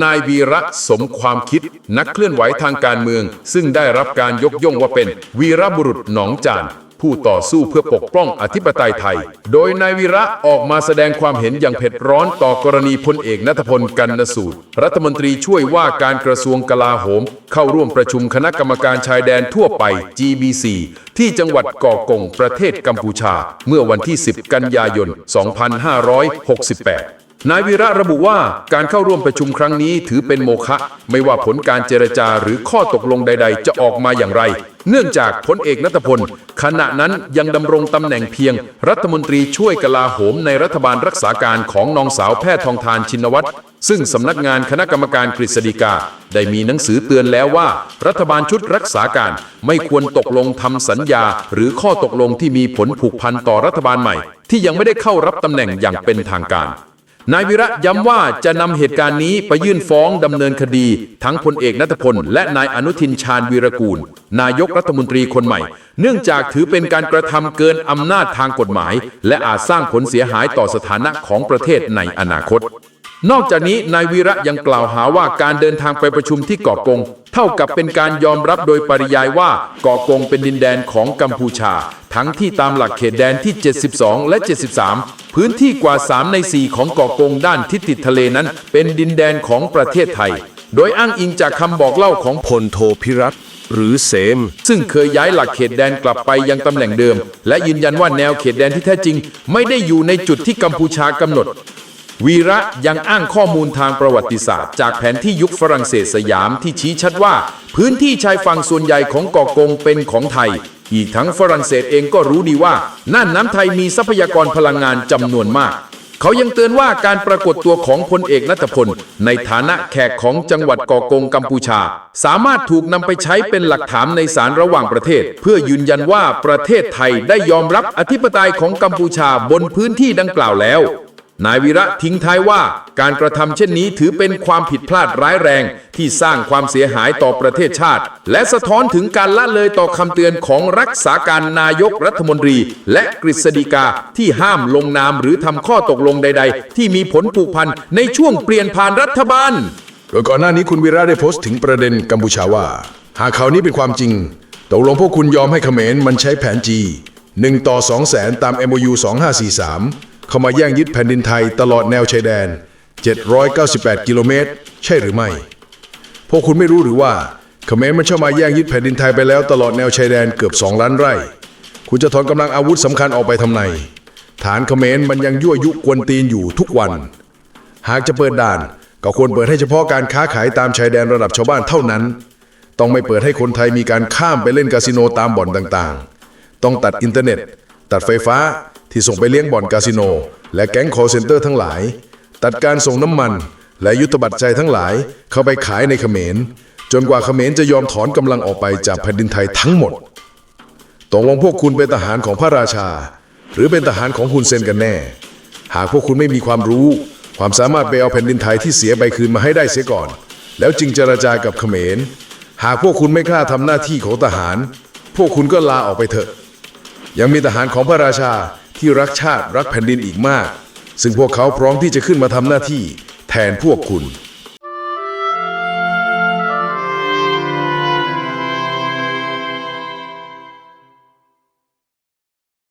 นายวีระสมความคิดนักเคลื่อนไหวทางการเมือง ซึ่งได้รับการยกย่องว่าเป็น วีรบุรุษหนองจาน ผู้ต่อสู้เพื่อปกป้องอธิปไตยไทย โดยนายวีระออกมาแสดงความเห็นอย่างเผ็ดร้อนต่อกรณีพลเอกนัทพลกันนสูตร รัฐมนตรีช่วยว่าการกระทรวงกลาโหม เข้าร่วมประชุมคณะกรรมการชายแดนทั่วไป GBC ที่จังหวัดก่อกงประเทศกัมพูชา เมื่อวันที่ 10 กันยายน 2568 นายวีระระบุว่าการเข้าร่วมประชุมครั้งนี้ถือเป็นโมฆะไม่ว่าผลการเจรจาหรือข้อตกลงใด ๆ จะออกมาอย่างไร เนื่องจากพลเอกนัทพล ขณะนั้นยังดำรงตำแหน่งเพียง รัฐมนตรีช่วยกลาโหมในรัฐบาลรักษาการของนองสาวแพทย์ทองทานชินวัตรซึ่งสำนักงานคณะกรรมการกฤษฎีกา ได้มีหนังสือเตือนแล้วว่า รัฐบาลชุดรักษาการ ไม่ควรตกลงทำสัญญา หรือข้อตกลงที่มีผลผูกพันต่อรัฐบาลใหม่ ที่ยังไม่ได้เข้ารับตำแหน่งอย่างเป็นทางการ นายวิระย้ำว่าจะนำเหตุการณ์นี้ไปยื่นฟ้องดำเนินคดี ทั้งพลเอกนัทพล และนายอนุทินชาญวีรกูล นายกรัฐมนตรีคนใหม่ เนื่องจากถือเป็นการกระทำเกินอำนาจทางกฎหมาย และอาจสร้างผลเสียหายต่อสถานะของประเทศในอนาคต นอกจากนี้นายวีระยังกล่าวหาว่าการเดินทางไปประชุมที่เกาะกง เท่ากับเป็นการยอมรับโดยปริยายว่าเกาะกงเป็นดินแดนของกัมพูชา ทั้งที่ตามหลักเขตแดนที่ 72 และ 73 พื้นที่กว่า 3 ใน 4 ของเกาะกงด้านทิศติดทะเลนั้น เป็นดินแดนของประเทศไทย โดยอ้างอิงจากคำบอกเล่าของพลโทพิรัตหรือเสม ซึ่งเคยย้ายหลักเขตแดนกลับไปยังตำแหน่งเดิม และยืนยันว่าแนวเขตแดนที่แท้จริง ไม่ได้อยู่ในจุดที่กัมพูชากำหนด วีระยังอ้างข้อมูลทางประวัติศาสตร์ จากแผนที่ยุคฝรั่งเศสสยามที่ชี้ชัดว่า พื้นที่ชายฝั่งส่วนใหญ่ของเกาะกงเป็นของไทย อีกทั้งฝรั่งเศสเองก็รู้ดีว่าน่านน้ำไทยมีทรัพยากรพลังงานจำนวนมาก เขายังเตือนว่าการปรากฏตัวของพลเอกนัทพล ในฐานะแขกของจังหวัดเกาะกงกัมพูชา สามารถถูกนำไปใช้เป็นหลักฐานในศาลระหว่างประเทศ เพื่อยืนยันว่าประเทศไทยได้ยอมรับอธิปไตยของกัมพูชาบนพื้นที่ดังกล่าวแล้ว นายวีระทิ้งท้ายว่าการกระทำเช่นนี้ถือเป็นความผิดพลาดร้ายแรง ที่สร้างความเสียหายต่อประเทศชาติ และสะท้อนถึงการละเลยต่อคำเตือนของรักษาการนายกรัฐมนตรี และกฤษฎีกาที่ห้ามลงนามหรือทำข้อตกลงใด ๆ ที่มีผลผูกพันในช่วงเปลี่ยนผ่านรัฐบาล โดยก่อนหน้านี้คุณวีระได้โพสต์ถึงประเด็นกัมพูชาว่า หากข่าวนี้เป็นความจริงตกลงพวกคุณยอมให้เขมรมันใช้แผน G 1ต่อ2แสนตาม MOU 2543 เข้ามาแย่งยึดแผ่นดินไทยตลอดแนวชายแดน 798 กิโลเมตร ใช่หรือไม่ พวกคุณไม่รู้หรือว่าเขมรมันเข้ามาแย่งยึดแผ่นดินไทยไปแล้วตลอดแนวชายแดนเกือบ 2 ล้านไร่ คุณจะถอนกำลังอาวุธสำคัญออกไปทำไมฐานเขมรมันยังยั่วยุกวนตีนอยู่ทุกวัน หากจะเปิดด่านก็ควรเปิดให้เฉพาะการค้าขายตามชายแดนระดับชาวบ้านเท่านั้น ต้องไม่เปิดให้คนไทยมีการข้ามไปเล่นคาสิโนตามบ่อนต่างๆ ต้องตัดอินเทอร์เน็ต ตัดไฟฟ้า ที่ส่งไปเลี้ยงบ่อนคาสิโน และแก๊งคอร์เซนเตอร์ทั้งหลาย ตัดการส่งน้ำมัน และยุทธบัตรใจทั้งหลายเข้าไปขายในเขมร จนกว่าเขมรจะยอมถอนกำลังออกไปจากแผ่นดินไทยทั้งหมดตกลงพวกคุณเป็นทหารของพระราชา หรือเป็นทหารของฮุนเซนกันแน่ หากพวกคุณไม่มีความรู้ ความสามารถไปเอาแผ่นดินไทยที่เสียไปคืนมาให้ได้เสียก่อน แล้วจึงเจรจากับเขมร หากพวกคุณไม่กล้าทำหน้าที่ของทหาร พวกคุณก็ลาออกไปเถอะ ยังมีทหารของพระราชา ที่รักชาติรักแผ่นดินอีกมาก ซึ่งพวกเขาพร้อมที่จะขึ้นมาทำหน้าที่แทนพวกคุณ